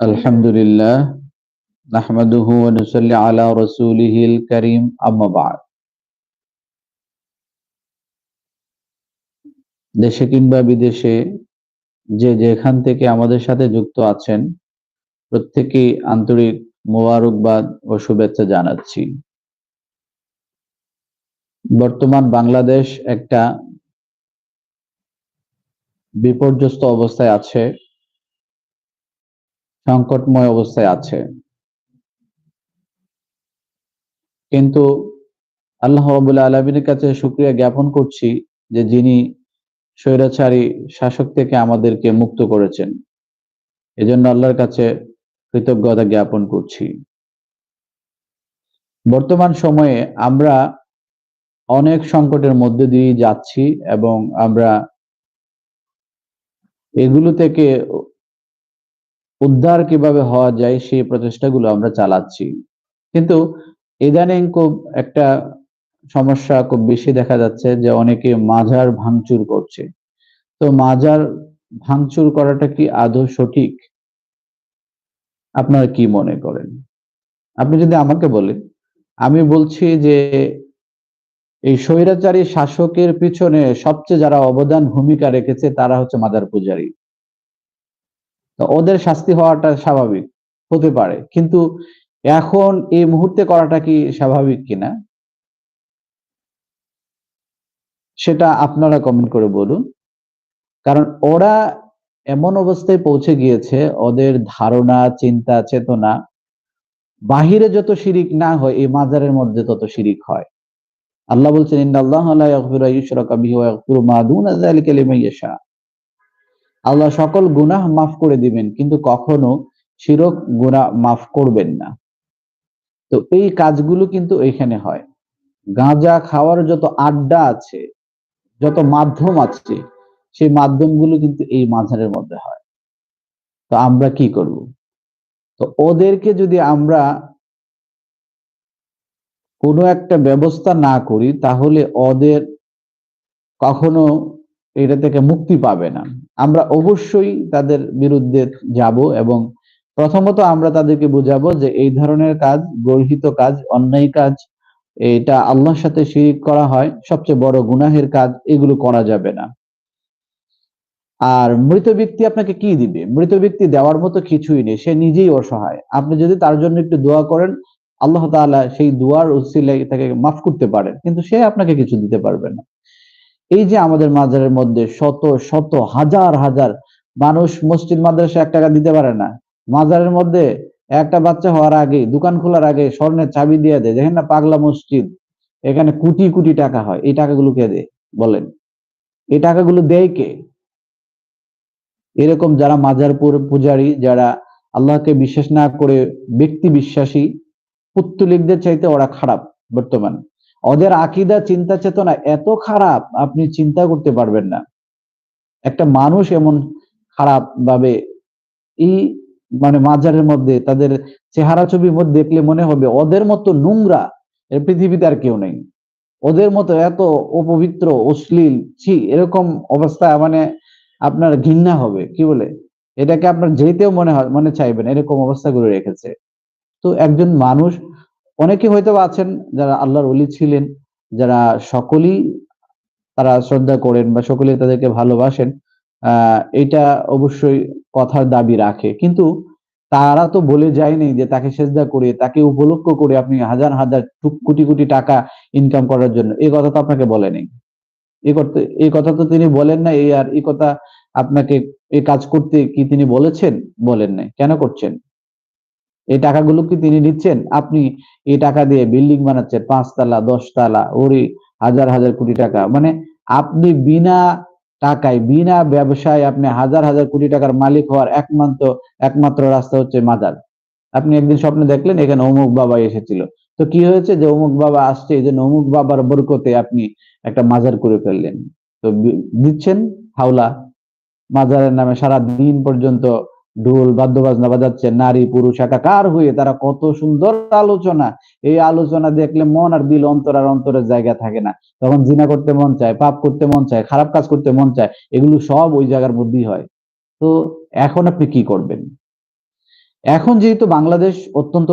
الحمد لله نحمده ونصلي على رسوله الكريم أما بعد দেশে কিংবা বিদেশে যে যেখান থেকে আমাদের সাথে যুক্ত আছেন প্রত্যেকেই আন্তরিক মোবারকবাদ ও শুভেচ্ছা জানাচ্ছি বর্তমান বাংলাদেশ একটা বিপর্যস্ত অবস্থায় আছে, সংকটময় অবস্থায় আছে। কিন্তু আল্লাহ রবুল্লা কাছে শুক্রিয়া জ্ঞাপন করছি যে যিনি স্বৈরাচারী শাসক থেকে আমাদেরকে মুক্ত করেছেন। এজন্য আল্লাহর কাছে কৃতজ্ঞতা জ্ঞাপন করছি। বর্তমান সময়ে আমরা অনেক সংকটের মধ্যে দিয়ে যাচ্ছি এবং আমরা এগুলো থেকে উদ্ধার কীভাবে হওয়া যায় সেই প্রচেষ্টাগুলো আমরা চালাচ্ছি। কিন্তু ইদানিং খুব একটা সমস্যা খুব বেশি দেখা যাচ্ছে যে অনেকে মাজার ভাঙচুর করছে। তো মাজার ভাঙচুর করাটা কি আদৌ সঠিক? আপনারা কি মনে করেন? আপনি যদি আমাকে বলেন, আমি বলছি যে এই স্বৈরাচারী শাসকের পিছনে সবচেয়ে যারা অবদান ভূমিকা রেখেছে, তারা হচ্ছে মাদার পূজারী। ওদের শাস্তি হওয়াটা স্বাভাবিক, হতে পারে। কিন্তু এখন এই মুহূর্তে করাটা কি স্বাভাবিক কিনা? সেটা আপনারা কমেন্ট করে বলুন। কারণ ওরা এমন অবস্থায় পৌঁছে গিয়েছে, ওদের ধারণা, চিন্তা, চেতনা, বাহিরে যত শিরিক না হয়, এই মাজারের মধ্যে তত শিরিক হয়। আল্লাহ বলছেন আল্লাহ সকল গুনাহ মাফ করে দিবেন, কিন্তু কখনো শিরক গুনাহ মাফ করবেন না। তো এই কাজগুলো কিন্তু এখানে হয়। গাঁজা খাওয়ার যত আড্ডা আছে, যত মাধ্যম আছে, সেই মাধ্যমগুলো কিন্তু এই মাঝারের মধ্যে হয়। তো আমরা কি করব? তো ওদেরকে যদি আমরা কোনো একটা ব্যবস্থা না করি, তাহলে ওদের কখনো এটা থেকে মুক্তি পাবে না। আমরা অবশ্যই তাদের বিরুদ্ধে যাব এবং প্রথমত আমরা তাদেরকে বুঝাবো যে এই ধরনের কাজ, গর্হিত কাজ, অন্যায় কাজ, এটা আল্লাহর সাথে শিরিক করা হয়, সবচেয়ে বড় গুনাহের কাজ, এগুলো করা যাবে না। আর মৃত ব্যক্তি আপনাকে কি দিবে? মৃত ব্যক্তি দেওয়ার মতো কিছুই নেই, সে নিজেই অসহায়। আপনি যদি তার জন্য একটু দোয়া করেন আল্লাহ তাআলা সেই দুয়ার উসিলায় তাকে মাফ করতে পারেন, কিন্তু সে আপনাকে কিছু দিতে পারবে না। এই যে আমাদের মাজারের মধ্যে শত শত, হাজার হাজার মানুষ মসজিদ মাদ্রাসা এক টাকা দিতে পারে না। মাজারের মধ্যে একটা বাচ্চা হওয়ার আগে, দোকান খোলার আগে স্বর্ণের চাবি দিয়ে দেয়। দেখেন না পাগলা মসজিদ, এখানে কোটি কোটি টাকা হয়। এই টাকাগুলো কে দেয়? বলেন। এই টাকাগুলো দেয় কে? এরকম যারা মাজার পূজারী, যারা আল্লাহকে বিশ্বাস না করে ব্যক্তি বিশ্বাসী পুত্তলিকদের চাইতে ওরা খারাপ বর্তমান। ওদের আকিদা, চিন্তা, চেতনা এত খারাপ, আপনি চিন্তা করতে পারবেন না। একটা মানুষ এমন খারাপ ভাবে এই মানে মাজারের মধ্যে, তাদের চেহারা ছবির মধ্যে দেখলে মনে হবে ওদের মতো নোংরা পৃথিবীতে আর কেউ নেই। ওদের মতো এত অপবিত্র, অশ্লীল, ছি, এরকম অবস্থা মানে আপনার ঘৃণা হবে, কি বলে? এটাকে আপনার যেতেও মনে হয়, মনে চাইবেন এরকম অবস্থাগুলো রেখেছে। তো একজন মানুষ, অনেকে হয়তো আছেন যারা আল্লাহর অলি ছিলেন, যারা সকলেই তারা শ্রদ্ধা করেন বা সকলেই তাদেরকে ভালোবাসেন এটা অবশ্যই কথার দাবি রাখে। কিন্তু তারা তো বলে যায়নি যে তাকে সেজদা করে, তাকে উপলক্ষ করে আপনি হাজার হাজার কোটি কোটি টাকা ইনকাম করার জন্য। এই কথা তো আপনাকে বলেনি এই করতে এই কথা তো তিনি বলেন না এই আর এই কথা আপনাকে এই কাজ করতে কি তিনি বলেছেন? বলেন নাই। কেন করছেন? এই টাকাগুলো কি তিনি নিচ্ছেন আপনি এই টাকা দিয়ে বিল্ডিং বানাচ্ছেন, পাঁচতলা, দশতলা, ওরে হাজার হাজার কোটি টাকা। মানে আপনি বিনা টাকায়, বিনা ব্যবসায় আপনি হাজার হাজার কোটি টাকার মালিক হওয়ার একমাত্র একমাত্র রাস্তা হচ্ছে মাজার। আপনি একদিন স্বপ্নে দেখলেন এখানে অমুক বাবা এসেছিল। তো কি হয়েছে যে অমুক বাবা আসছে, এই জন্য অমুক বাবার বরকতে আপনি একটা মাজার করে ফেললেন। তো দিচ্ছেন হাওলা। মাজারের নামে সারা দিন পর্যন্ত ঢোল, বাদ্যবাজনা বাজাচ্ছে, নারী, পুরুষ একাকার হয়ে? তারা কত সুন্দর আলোচনা। এই আলোচনা দেখলে মন আর দিল অন্তর আর অন্তরের জায়গা থাকে না। তখন জিনা করতে মন চায়, পাপ করতে মন চায়, খারাপ কাজ করতে মন চায়, এগুলো সব ওই জায়গার মধ্যেই হয়। তো এখন আপনি কি করবেন? এখন যেহেতু বাংলাদেশ অত্যন্ত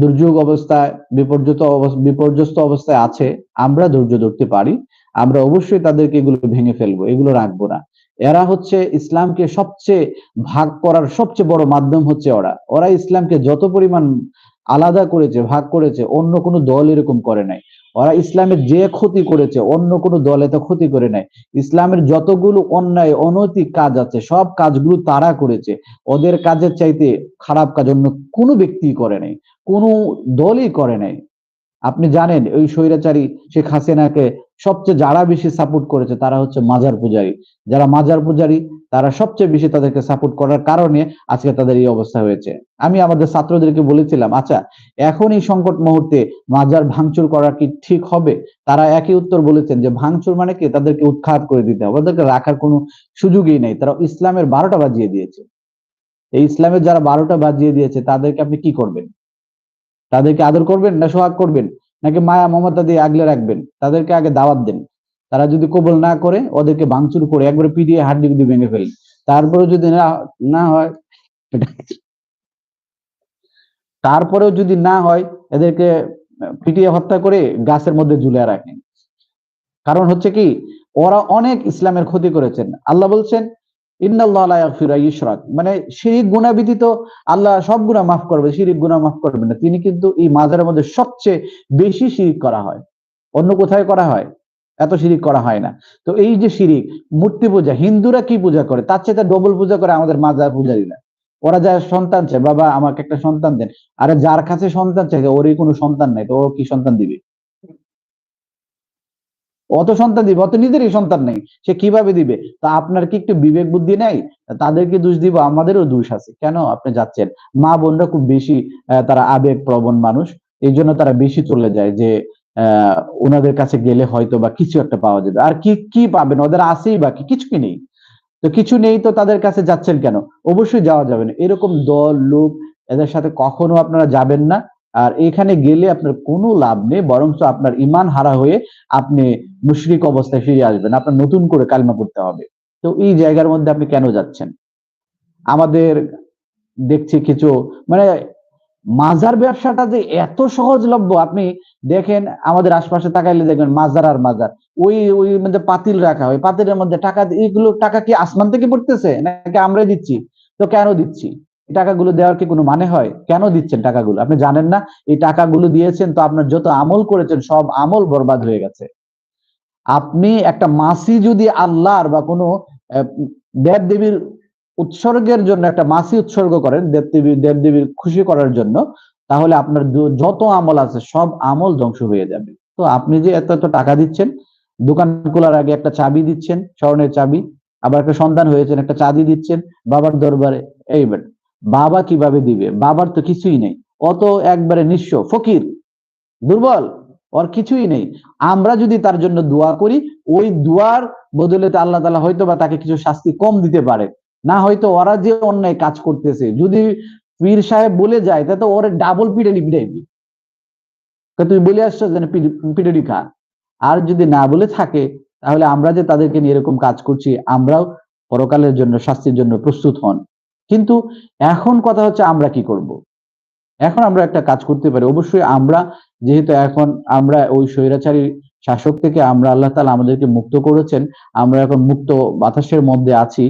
দুর্যোগ অবস্থায়, বিপর্যত বিপর্যস্ত অবস্থায় আছে, আমরা ধৈর্য ধরতে পারি, আমরা অবশ্যই তাদেরকে এগুলো ভেঙে ফেলব, এগুলো রাখব না। এরা হচ্ছে ইসলামকে সবচেয়ে ভাগ করার সবচেয়ে বড় মাধ্যম হচ্ছে ওরা। ওরা ইসলামকে যত পরিমাণ আলাদা করেছে, ভাগ করেছে, অন্য কোনো দল এরকম করে নাই। ওরা ইসলামের যে ক্ষতি করেছে, অন্য কোনো দল এত ক্ষতি করে নাই। ইসলামের যতগুলো অন্যায়, অনৈতিক কাজ আছে, সব কাজগুলো তারা করেছে। ওদের কাজের চাইতে খারাপ কাজ অন্য কোনো ব্যক্তি করে নাই, কোনো দলই করে নাই। আপনি জানেন ওই স্বৈরাচারী শেখ হাসিনাকে সবচেয়ে যারা বেশি সাপোর্ট করেছে তারা হচ্ছে মাজার পূজারী। যারা মাজার পূজারী, তারা সবচেয়ে বেশি তাদেরকে সাপোর্ট করার কারণে আজকে তাদের এই অবস্থা হয়েছে। আমি আমাদের ছাত্রদেরকে বলেছিলাম আচ্ছা এখন এই সংকট মুহূর্তে মাজার ভাঙচুর করা কি ঠিক হবে? তারা একই উত্তর বলেছেন যে, ভাঙচুর মানে কি? তাদেরকে উৎখাত করে দিতে হবে। তাদেরকে রাখার কোনো সুযোগই নেই। তারা ইসলামের বারোটা বাজিয়ে দিয়েছে। এই ইসলামের যারা বারোটা বাজিয়ে দিয়েছে, তাদেরকে আপনি কি করবেন? তাদেরকে আদর করবেন না সোহাগ করবেন? নাকি মায়া মমতা দিয়ে আগলে রাখবেন? তাদেরকে আগে দাওয়াত দেন। তারা যদি কবল না করে, ওদেরকে ভাঙচুর করে একবারে পিটিয়ে হাড্ডি গুডি ভেঙে ফেলেন। তারপরে যদি না না হয়, তারপরেও যদি না হয়, এদেরকে পিটিয়ে হত্যা করে গাছের মধ্যে ঝুলে রাখেন। কারণ হচ্ছে কি, ওরা অনেক ইসলামের ক্ষতি করেছেন। আল্লাহ বলছেন মানে শিরিক গুণা ব্যতীত আল্লাহ সব গুণা মাফ করবে, শিরিক গুণা মাফ করবে না। তিনি কিন্তু এই মাজারের মধ্যে সবচেয়ে বেশি শিরিক করা হয়। অন্য কোথায় করা হয়? এত শিরিক করা হয় না। তো এই যে শিরিক, মূর্তি পূজা, হিন্দুরা কি পূজা করে? তার চেয়ে ডবল পূজা করে আমাদের মাজার পূজারীরা। ওরা যা সন্তান চায়, বাবা আমাকে একটা সন্তান দেন। আরে যার কাছে সন্তান চাই ওরই কোনো সন্তান নাই, তো ও কি সন্তান দিবে? অত সন্তান দিবে অত নিজেরই সন্তান নেই, সে কীভাবে দিবে? তা আপনার কি একটু বিবেক বুদ্ধি নেই? তাদেরকে দোষ দিব, আমাদেরও দোষ আছে। কেন আপনি যাচ্ছেন? মা বোনরা খুব বেশি তারা আবেগ প্রবণ মানুষ। এই জন্য তারা বেশি চলে যায় যে, আহ, ওনাদের কাছে গেলে হয়তো বা কিছু একটা পাওয়া যাবে। আর কি কি পাবেন? ওদের আছেই বাকি কিছু কি নেই। তো কিছু নেই তো তাদের কাছে যাচ্ছেন কেন? অবশ্যই যাওয়া যাবে না। এরকম দল, লোক, এদের সাথে কখনো আপনারা যাবেন না। আর এখানে গেলে আপনার কোনো লাভ নেই, বরঞ্চ আপনার ইমান হারা হয়ে আপনি মুশরিক অবস্থায় ফিরে আসবেন। আপনার নতুন করে কালমা করতে হবে। তো এই জায়গার মধ্যে আপনি কেন যাচ্ছেন? আমাদের দেখছি কিছু মানে মাজার ব্যবসাটা যে এত সহজলভ্য, আপনি দেখেন আমাদের আশপাশে তাকাইলে দেখবেন মাজার আর মাজার। ওই ওই মধ্যে পাতিল রাখা হয়, পাতিলের মধ্যে টাকা এইগুলো টাকা কি আসমান থেকে পড়তেছে? নাকি আমরা দিচ্ছি? তো কেন দিচ্ছি? টাকাগুলো দেওয়ার কি কোনো মানে হয়? কেন দিচ্ছেন টাকাগুলো? আপনি জানেন না? এই টাকাগুলো দিয়েছেন তো আপনার যত আমল করেছেন সব আমল বরবাদ হয়ে গেছে। আপনি একটা মাসি যদি আল্লাহর বা কোনো দেব দেবীর উৎসর্গের জন্য একটা মাসি উৎসর্গ করেন, দেব দেবদেবী দেবদেবীর খুশি করার জন্য, তাহলে আপনার যত আমল আছে সব আমল ধ্বংস হয়ে যাবে। তো আপনি যে এত এত টাকা দিচ্ছেন, দোকান খোলার আগে একটা চাবি দিচ্ছেন, স্বর্ণের চাবি, আবার একটা সন্তান হয়েছেন, একটা চাবি দিচ্ছেন, বাবার দরবারে এই বাবা কীভাবে দিবে? বাবার তো কিছুই নেই। অত একবারে নিঃস্ব, ফকির, দুর্বল, ওর কিছুই নেই। আমরা যদি তার জন্য দোয়া করি, ওই দুয়ার বদলে আল্লাহ তালা হয়তো বা তাকে কিছু শাস্তি কম দিতে পারে। না হয়তো ওরা যে অন্যায় কাজ করতেছে। যদি পীর সাহেব বলে যায়, তাহলে ওর ডাবল পিটালি পিটাইবি তুই বলে আসছো যেন পিটালি খা। আর যদি না বলে থাকে, তাহলে আমরা যে তাদেরকে নিয়ে এরকম কাজ করছি, আমরাও পরকালের জন্য, শাস্তির জন্য প্রস্তুত হন। কিন্তু এখন কথা হচ্ছে আমরা কি করব। এখন আমরা একটা কাজ করতে পারি। অবশ্যই আমরা, যেহেতু এখন আমরা ওই স্বৈরাচারী শাসক থেকে আমরা আল্লাহ তালা আমাদেরকে মুক্ত করেছেন, আমরা এখন মুক্ত বাতাসের মধ্যে আছি,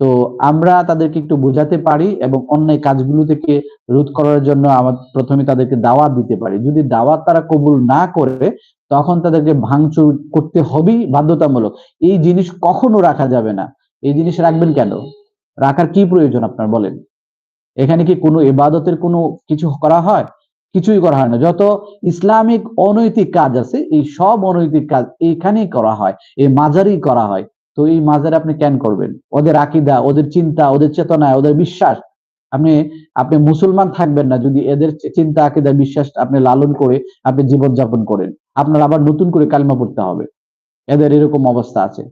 তো আমরা তাদেরকে একটু বোঝাতে পারি এবং অন্যায় কাজগুলো থেকে রোধ করার জন্য আমার প্রথমে তাদেরকে দাওয়াত দিতে পারি। যদি দাওয়াত তারা কবুল না করে, তখন তাদেরকে ভাঙচুর করতে হবেই বাধ্যতামূলক। এই জিনিস কখনো রাখা যাবে না। এই জিনিস রাখবেন কেন? রাখার কি প্রয়োজন আপনার বলেন? এখানে কি কোনো ইবাদতের কোনো কিছু করা হয়? কিছুই করা হয় না। যত ইসলামিক অনৈতিক কাজ আছে, এই সব অনৈতিক কাজ এইখানেই করা হয়, এই মাজারই করা হয়। তো এই মাজারে আপনি কেন করবেন? ওদের আকিদা, ওদের চিন্তা, ওদের চেতনা ওদের বিশ্বাস। আপনি আপনি মুসলমান থাকবেন না যদি এদের চিন্তা, আকিদা, বিশ্বাস আপনি লালন করে আপনি জীবন যাপন করেন। আপনার আবার নতুন করে কালমা পড়তে হবে। এদের এরকম অবস্থা আছে।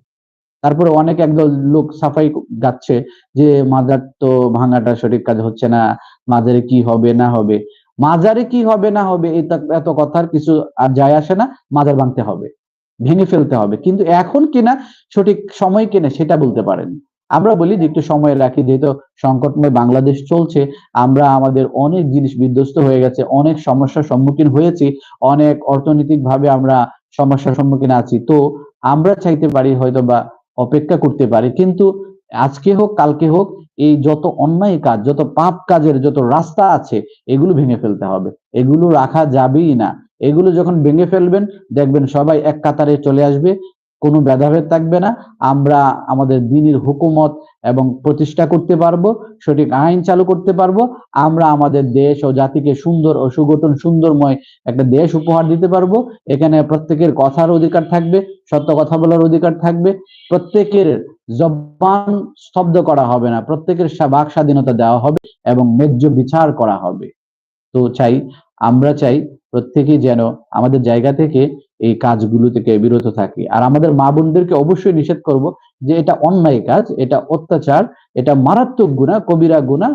তারপরে অনেক একদল লোক সাফাই গাচ্ছে যে, মাজার তো ভাঙাটা সঠিক কাজ হচ্ছে না, মাজারে কি হবে না হবে? মাজারে কি হবে না হবে এত কথার কিছু আর যায় আসে না, মাজার ভাঙতে হবে, ভেঙে ফেলতে হবে। কিন্তু এখন কিনা সঠিক সময় কিনা সেটা বলতে পারেন। আমরা বলি যে, একটু সময় রাখি, যেহেতু সংকটময় বাংলাদেশ চলছে, আমরা আমাদের অনেক জিনিস বিধ্বস্ত হয়ে গেছে, অনেক সমস্যার সম্মুখীন হয়েছি, অনেক অর্থনৈতিক ভাবে আমরা সমস্যার সম্মুখীন আছি। তো আমরা চাইতে পারি হয়তো বা অপেক্ষা করতে পারে। কিন্তু আজকে হোক, কালকে হোক, এই যত অন্যায় কাজ, যত পাপ কাজের যত রাস্তা আছে, এগুলো ভেঙে ফেলতে হবে। এগুলো রাখা যাবেই না। এগুলো যখন ভেঙে ফেলবেন, দেখবেন সবাই এক কাতারে চলে আসবে। কোনো ভেদাভেদ থাকবে না। আমরা আমাদের দিনের হুকুমত এবং প্রতিষ্ঠা করতে পারব, সঠিক আইন চালু করতে পারব। আমরা আমাদের দেশ ও জাতিকে সুন্দর ও সুগঠন সুন্দরময় একটা দেশ উপহার দিতে পারব। এখানে প্রত্যেকের কথার অধিকার থাকবে, সত্য কথা বলার অধিকার থাকবে। প্রত্যেকের জবান স্তব্ধ করা হবে না, প্রত্যেকের বাক স্বাধীনতা দেওয়া হবে এবং ন্যায্য বিচার করা হবে। তো চাই, আমরা চাই প্রত্যেকেই যেন আমাদের জায়গা থেকে এই কাজগুলো থেকে বিরত থাকি। আর আমাদের মা বোনদেরকে অবশ্যই নিষেধ করব যে এটা অন্যায় কাজ, এটা অত্যাচার, এটা মারাত্মক গুণা, কবিরা গুণা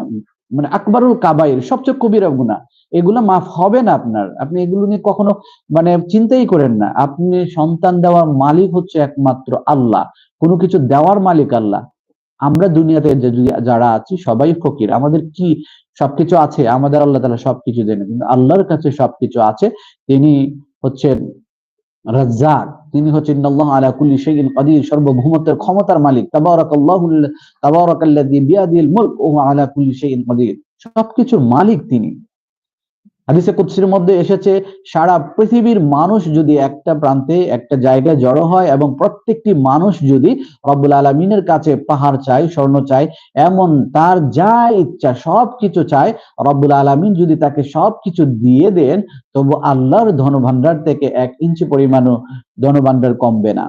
মানে আকবরুল কাবাইর, সবচেয়ে কবিরা গুণা। এগুলো মাফ হবে না আপনার। আপনি এগুলো নিয়ে কখনো মানে চিন্তাই করেন না। আপনি সন্তান দেওয়ার মালিক হচ্ছে একমাত্র আল্লাহ। কোনো কিছু দেওয়ার মালিক আল্লাহ। আমরা দুনিয়াতে যারা আছি, সবাই ফকির। আমাদের কি সবকিছু আছে? আমাদের আল্লাহ তালা সবকিছু দেন। কিন্তু আল্লাহর কাছে সবকিছু আছে। তিনি হচ্ছেন রাজ্জাক, তিনি হচ্ছেন আল্লাহ আলা কুল্লি শাইইন কাদির, সর্বভৌমত্বের ক্ষমতার মালিক। তাবারাকাল্লাহু তাবারাকাল্লাযী বিয়াদিল মুলক ওয়া আলা কুল্লি শাইইন কাদির। সবকিছুর মালিক তিনি। হাদিসে কুৎসির মধ্যে এসেছে, সারা পৃথিবীর মানুষ যদি একটা প্রান্তে একটা জায়গায় জড়ো হয় এবং প্রত্যেকটি মানুষ যদি রব্বুল আলমিনের কাছে পাহাড় চায়, স্বর্ণ চায়, এমন তার যা ইচ্ছা সব কিছু চায়, রব্বুল আলমিন যদি তাকে সব কিছু দিয়ে দেন, তবু আল্লাহর ধনভাণ্ডার থেকে এক ইঞ্চি পরিমাণও ধনভাণ্ডার কমবে না।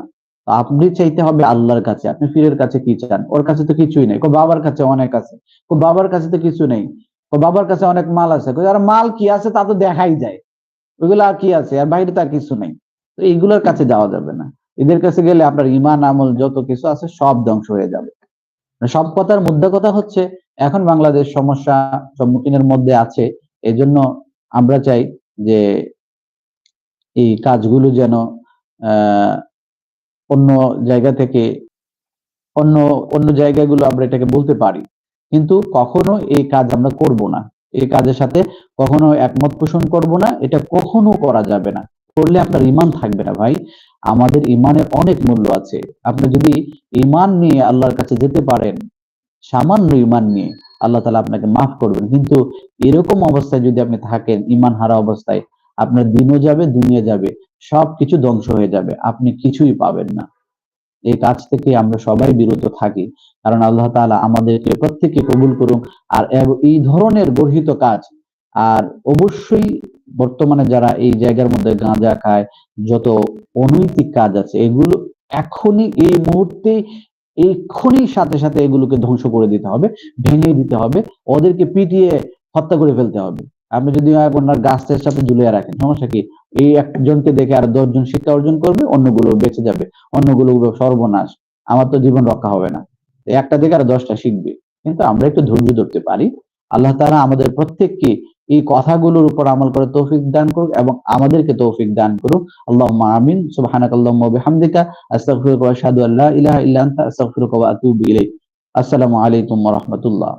আপনি চাইতে হবে আল্লাহর কাছে, আপনি ফিরের কাছে কি চান? ওর কাছে তো কিছুই নেই বাবার কাছে অনেক আছে বাবার কাছে তো কিছু নেই। বাবার কাছে অনেক মাল আছে। আর মাল কি আছে তা তো দেখাই যায়। ওইগুলো আর কি আছে? আর বাইরে তো আর কিছু নেই। তো এইগুলোর কাছে যাওয়া যাবে না। এদের কাছে গেলে আপনার ইমান আমল যত কিছু আছে সব ধ্বংস হয়ে যাবে। সব কথার মধ্যে কথা হচ্ছে, এখন বাংলাদেশ সমস্যা সম্মুখীনের মধ্যে আছে। এজন্য আমরা চাই যে এই কাজগুলো যেন অন্য জায়গা থেকে, অন্য অন্য জায়গাগুলো আমরা এটাকে বলতে পারি। কিন্তু কখনো এই কাজ আমরা করব না। এই কাজের সাথে কখনো একমত পোষণ করব না, এটা কখনো করা যাবে না। করলে আপনার ইমান থাকবে না ভাই। আমাদের ইমানের অনেক মূল্য আছে। আপনি যদি ইমান নিয়ে আল্লাহর কাছে যেতে পারেন, সামান্য ইমান নিয়ে আল্লাহ তালা আপনাকে মাফ করবেন। কিন্তু এরকম অবস্থায় যদি আপনি থাকেন ইমান হারা অবস্থায়, আপনার দিনও যাবে, দুনিয়া যাবে, সবকিছু ধ্বংস হয়ে যাবে। আপনি কিছুই পাবেন না। এই কাজ থেকে আমরা সবাই বিরত থাকি। কারণ আল্লাহ তাআলা আমাদেরকে প্রত্যেককে কবুল করুন। আর এই ধরনের গর্হিত কাজ, আর অবশ্যই বর্তমানে যারা এই জায়গার মধ্যে গাঁজা খায়, যত অনৈতিক কাজ আছে, এগুলো এখনই, এই মুহূর্তে এক্ষুনি সাথে সাথে এগুলোকে ধ্বংস করে দিতে হবে, ভেঙে দিতে হবে, ওদেরকে পিটিয়ে হত্যা করে ফেলতে হবে। আপনি যদি আপনার গাছের সাথে ঝুলিয়ে রাখেন, সমস্যা কি? এই একজনকে দেখে আর দশজন শিক্ষা অর্জন করবে, অন্যগুলো বেঁচে যাবে, অন্যগুলো সর্বনাশ। আমার তো জীবন রক্ষা হবে না। একটা দেখে আর দশটা শিখবে। কিন্তু আমরা একটু ধৈর্য ধরতে পারি। আল্লাহ তারা আমাদের প্রত্যেককে এই কথাগুলোর উপর আমল করে তৌফিক দান করুক এবং আমাদেরকে তৌফিক দান করুক। আল্লাহ আমিন। সুবহানাক আল্লাহুম্মা ওয়া বিহামদিকা। আস্তাগফিরুকা ওয়া আশহাদু আল্লা ইলাহা ইল্লা আনতা। আস্তাগফিরুকা আসসালামু আলাইকুম রাহমাতুল্লাহ।